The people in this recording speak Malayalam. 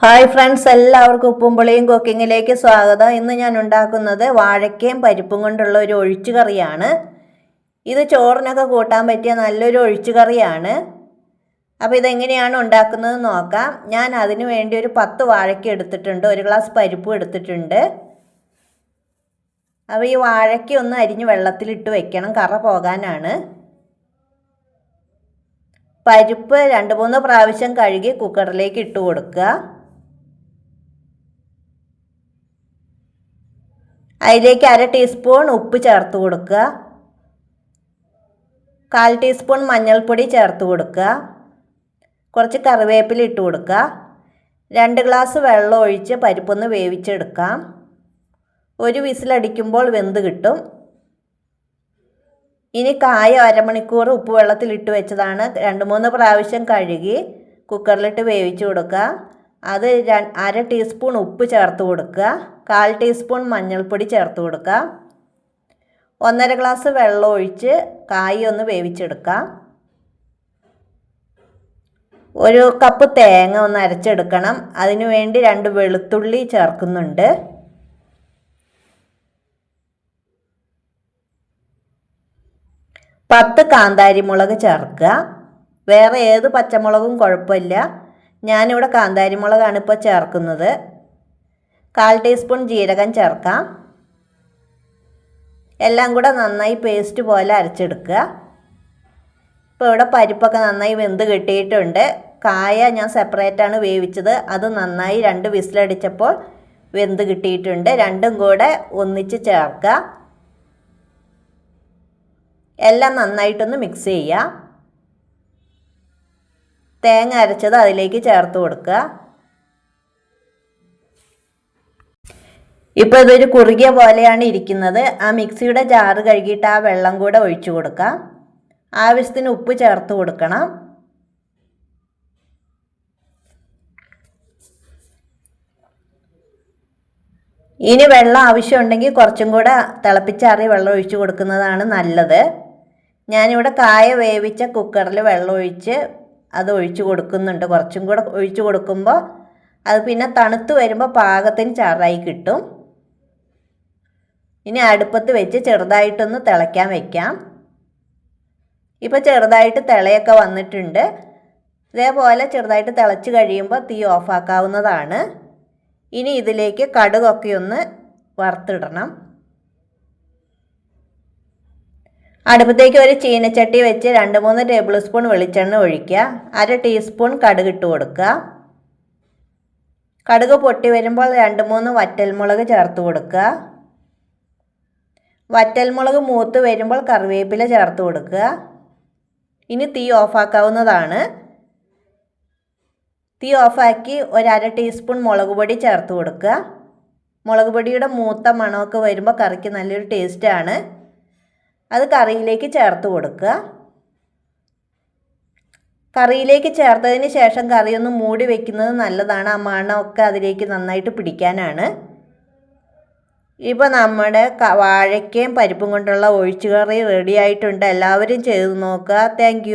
ഹായ് ഫ്രണ്ട്സ് എല്ലാവർക്കും ഉപ്പും പുളിയും കുക്കിങ്ങിലേക്ക് സ്വാഗതം. ഇന്ന് ഞാൻ ഉണ്ടാക്കുന്നത് വാഴക്കയും പരിപ്പും കൊണ്ടുള്ള ഒരു ഒഴിച്ചു കറിയാണ് ഇത് ചോറിനൊക്കെ കൂട്ടാൻ പറ്റിയ നല്ലൊരു ഒഴിച്ചു കറിയാണ് അപ്പോൾ ഇതെങ്ങനെയാണ് ഉണ്ടാക്കുന്നത് നോക്കാം. ഞാൻ അതിന് വേണ്ടി ഒരു പത്ത് വാഴയ്ക്ക എടുത്തിട്ടുണ്ട് ഒരു ഗ്ലാസ് പരിപ്പും എടുത്തിട്ടുണ്ട്. അപ്പോൾ ഈ വാഴയ്ക്ക ഒന്ന് അരിഞ്ഞ് വെള്ളത്തിലിട്ട് വെക്കണം കറ പോകാനാണ്. പരിപ്പ് രണ്ട് മൂന്ന് പ്രാവശ്യം കഴുകി കുക്കറിലേക്ക് ഇട്ട് കൊടുക്കുക. അതിലേക്ക് അര ടീസ്പൂൺ ഉപ്പ് ചേർത്ത് കൊടുക്കുക. കാൽ ടീസ്പൂൺ മഞ്ഞൾപ്പൊടി ചേർത്ത് കൊടുക്കുക. കുറച്ച് കറിവേപ്പില ഇട്ട് കൊടുക്കുക. രണ്ട് ഗ്ലാസ് വെള്ളം ഒഴിച്ച് പരിപ്പൊന്ന് വേവിച്ചെടുക്കാം. ഒരു വിസിലടിക്കുമ്പോൾ വെന്ത് കിട്ടും. ഇനി കായ അരമണിക്കൂർ ഉപ്പ് വെള്ളത്തിലിട്ട് വെച്ചതാണ്. രണ്ട് മൂന്ന് പ്രാവശ്യം കഴുകി കുക്കറിലിട്ട് വേവിച്ച് കൊടുക്കുക. അത് അര ടീസ്പൂൺ ഉപ്പ് ചേർത്ത് കൊടുക്കുക. കാൽ ടീസ്പൂൺ മഞ്ഞൾപ്പൊടി ചേർത്ത് കൊടുക്കുക ഒന്നര ഗ്ലാസ് വെള്ളം ഒഴിച്ച് കായ് ഒന്ന് വേവിച്ചെടുക്കുക ഒരു കപ്പ് തേങ്ങ ഒന്ന് അരച്ചെടുക്കണം. അതിനുവേണ്ടി രണ്ട് വെളുത്തുള്ളി ചേർക്കുന്നുണ്ട്. പത്ത് കാന്താരിമുളക് ചേർക്കുക വേറെ ഏത് പച്ചമുളകും കുഴപ്പമില്ല. ഞാനിവിടെ കാന്താരി മുളകാണ് ഇപ്പോൾ ചേർക്കുന്നത്. കാൽ ടീസ്പൂൺ ജീരകം ചേർക്കാം. എല്ലാം കൂടെ നന്നായി പേസ്റ്റ് പോലെ അരച്ചെടുക്കുക. ഇപ്പോൾ ഇവിടെ പരിപ്പൊക്കെ നന്നായി വെന്ത് കിട്ടിയിട്ടുണ്ട്. കായ ഞാൻ സെപ്പറേറ്റാണ് വേവിച്ചത്. അത് നന്നായി രണ്ട് വിസിലടിച്ചപ്പോൾ വെന്ത് കിട്ടിയിട്ടുണ്ട്. രണ്ടും കൂടെ ഒന്നിച്ച് ചേർക്കുക. എല്ലാം നന്നായിട്ടൊന്ന് മിക്സ് ചെയ്യുക. തേങ്ങ അരച്ചത് അതിലേക്ക് ചേർത്ത് കൊടുക്കുക. ഇപ്പോൾ ഇതൊരു കുറുകിയ പോലെയാണ് ഇരിക്കുന്നത്. ആ മിക്സിയുടെ ജാറ് കഴുകിയിട്ട് ആ വെള്ളം കൂടെ ഒഴിച്ചു കൊടുക്കാം. ആവശ്യത്തിന് ഉപ്പ് ചേർത്ത് കൊടുക്കണം. ഇനി വെള്ളം ആവശ്യമുണ്ടെങ്കിൽ കുറച്ചും കൂടെ തിളപ്പിച്ചാറി വെള്ളം ഒഴിച്ചു കൊടുക്കുന്നതാണ് നല്ലത്. ഞാനിവിടെ കായ വേവിച്ച കുക്കറിൽ വെള്ളം ഒഴിച്ച് അത് ഒഴിച്ചു കൊടുക്കുന്നുണ്ട്. കുറച്ചും കൂടെ ഒഴിച്ചു കൊടുക്കുമ്പോൾ അത് പിന്നെ തണുത്ത് വരുമ്പോൾ പാകത്തിന് ചാറായി കിട്ടും. ഇനി അടുപ്പത്ത് വെച്ച് ചെറുതായിട്ടൊന്ന് തിളയ്ക്കാൻ വെക്കാം. ഇപ്പോൾ ചെറുതായിട്ട് തിളയൊക്കെ വന്നിട്ടുണ്ട്. ഇതേപോലെ ചെറുതായിട്ട് തിളച്ച് കഴിയുമ്പോൾ തീ ഓഫാക്കാവുന്നതാണ് ഇനി ഇതിലേക്ക് കടുകൊക്കെ ഒന്ന് വറുത്തിടണം. അടുപ്പത്തേക്ക് ഒരു ചീനച്ചട്ടി വെച്ച് രണ്ട് മൂന്ന് ടേബിൾ സ്പൂൺ വെളിച്ചെണ്ണ ഒഴിക്കുക. അര ടീസ്പൂൺ കടുക് ഇട്ട് കൊടുക്കുക. കടുക് പൊട്ടി വരുമ്പോൾ രണ്ട് മൂന്ന് വറ്റൽമുളക് ചേർത്ത് കൊടുക്കുക. വറ്റൽമുളക് മൂത്ത് വരുമ്പോൾ കറിവേപ്പില ചേർത്ത് കൊടുക്കുക. ഇനി തീ ഓഫാക്കാവുന്നതാണ്. തീ ഓഫാക്കി ഒരര ടീസ്പൂൺ മുളക് പൊടി ചേർത്ത് കൊടുക്കുക. മുളക് പൊടിയുടെ മൂത്ത മണമൊക്കെ വരുമ്പോൾ കറിക്ക് നല്ലൊരു ടേസ്റ്റാണ് അത് കറിയിലേക്ക് ചേർത്ത് കൊടുക്കുക. കറിയിലേക്ക് ചേർത്തതിന് ശേഷം കറിയൊന്ന് മൂടി വെക്കുന്നത് നല്ലതാണ്. ആ മണമൊക്കെ അതിലേക്ക് നന്നായിട്ട് പിടിക്കാനാണ്. ഇപ്പോൾ നമ്മുടെ വാഴയ്ക്കയും പരിപ്പും കൊണ്ടുള്ള ഒഴിച്ചുകറി റെഡി ആയിട്ടുണ്ട്. എല്ലാവരും ചെയ്ത് നോക്കുക. താങ്ക്